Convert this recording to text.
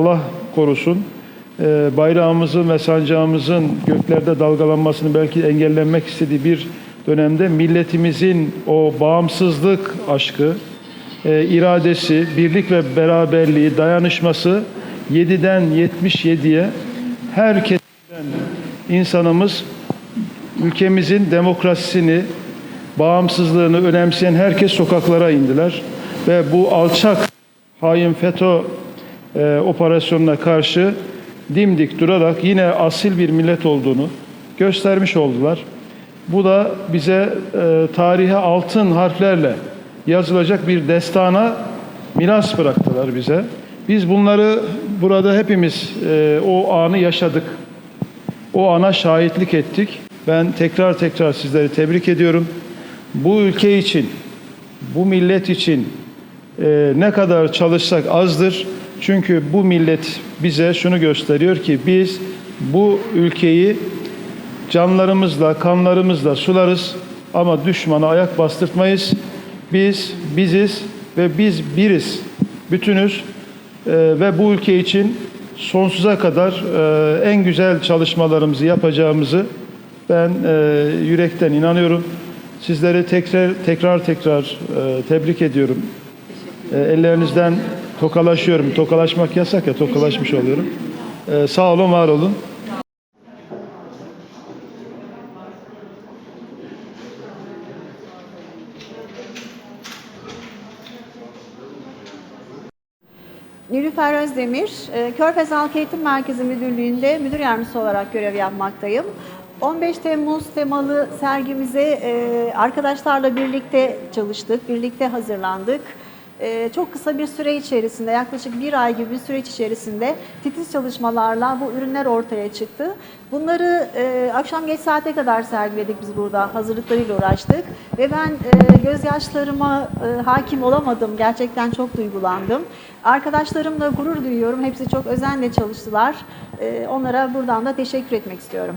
Allah korusun. E, bayrağımızın ve sancağımızın göklerde dalgalanmasını belki engellenmek istediği bir dönemde milletimizin o bağımsızlık aşkı, e, iradesi, birlik ve beraberliği, dayanışması 7'den 77'ye herkesten insanımız ülkemizin demokrasisini, bağımsızlığını önemseyen herkes sokaklara indiler ve bu alçak hain FETÖ e, operasyonuna karşı dimdik durarak yine asil bir millet olduğunu göstermiş oldular. Bu da bize e, tarihe altın harflerle yazılacak bir destana miras bıraktılar bize. Biz bunları burada hepimiz e, o anı yaşadık. O ana şahitlik ettik. Ben tekrar tekrar sizleri tebrik ediyorum. Bu ülke için, bu millet için e, ne kadar çalışsak azdır. Çünkü bu millet bize şunu gösteriyor ki biz bu ülkeyi canlarımızla, kanlarımızla sularız ama düşmana ayak bastırtmayız. Biz biziz ve biz biriz. Bütünüz E, ve bu ülke için sonsuza kadar e, en güzel çalışmalarımızı yapacağımızı ben e, yürekten inanıyorum. Sizleri tekrar tekrar tekrar e, tebrik ediyorum. E, ellerinizden tokalaşıyorum. Tokalaşmak yasak ya, tokalaşmış oluyorum. E, sağ olun, var olun. Nilüfer Özdemir, e, Körfez Halk Eğitim Merkezi Müdürlüğü'nde müdür yardımcısı olarak görev yapmaktayım. 15 Temmuz temalı sergimize e, arkadaşlarla birlikte çalıştık, birlikte hazırlandık. E, Çok kısa bir süre içerisinde, yaklaşık bir ay gibi bir süreç içerisinde titiz çalışmalarla bu ürünler ortaya çıktı. Bunları e, akşam geç saate kadar sergiledik biz burada, hazırlıklarıyla uğraştık. Ve ben e, gözyaşlarıma e, hakim olamadım, gerçekten çok duygulandım. Arkadaşlarımla gurur duyuyorum, hepsi çok özenle çalıştılar. Onlara buradan da teşekkür etmek istiyorum.